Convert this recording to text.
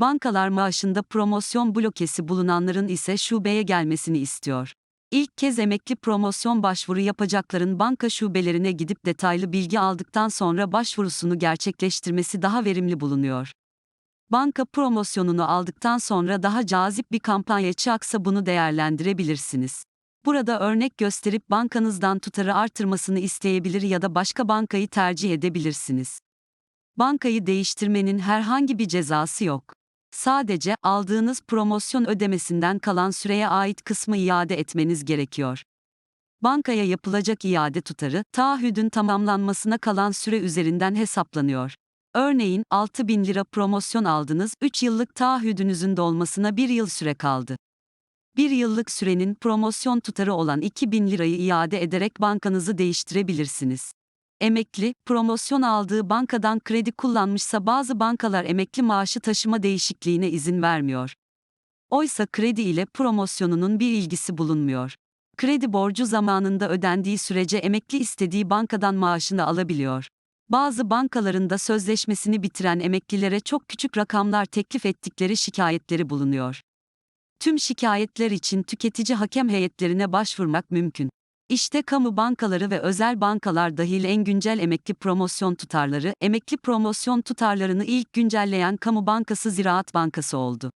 Bankalar maaşında promosyon blokesi bulunanların ise şubeye gelmesini istiyor. İlk kez emekli promosyon başvuru yapacakların banka şubelerine gidip detaylı bilgi aldıktan sonra başvurusunu gerçekleştirmesi daha verimli bulunuyor. Banka promosyonunu aldıktan sonra daha cazip bir kampanya çıksa bunu değerlendirebilirsiniz. Burada örnek gösterip bankanızdan tutarı artırmasını isteyebilir ya da başka bankayı tercih edebilirsiniz. Bankayı değiştirmenin herhangi bir cezası yok. Sadece aldığınız promosyon ödemesinden kalan süreye ait kısmı iade etmeniz gerekiyor. Bankaya yapılacak iade tutarı, taahhüdün tamamlanmasına kalan süre üzerinden hesaplanıyor. Örneğin 6 bin lira promosyon aldınız, 3 yıllık taahhüdünüzün dolmasına 1 yıl süre kaldı. 1 yıllık sürenin promosyon tutarı olan 2000 lirayı iade ederek bankanızı değiştirebilirsiniz. Emekli, promosyon aldığı bankadan kredi kullanmışsa bazı bankalar emekli maaşı taşıma değişikliğine izin vermiyor. Oysa kredi ile promosyonunun bir ilgisi bulunmuyor. Kredi borcu zamanında ödendiği sürece emekli istediği bankadan maaşını alabiliyor. Bazı bankaların da sözleşmesini bitiren emeklilere çok küçük rakamlar teklif ettikleri şikayetleri bulunuyor. Tüm şikayetler için tüketici hakem heyetlerine başvurmak mümkün. İşte kamu bankaları ve özel bankalar dahil en güncel emekli promosyon tutarları, emekli promosyon tutarlarını ilk güncelleyen kamu bankası Ziraat Bankası oldu.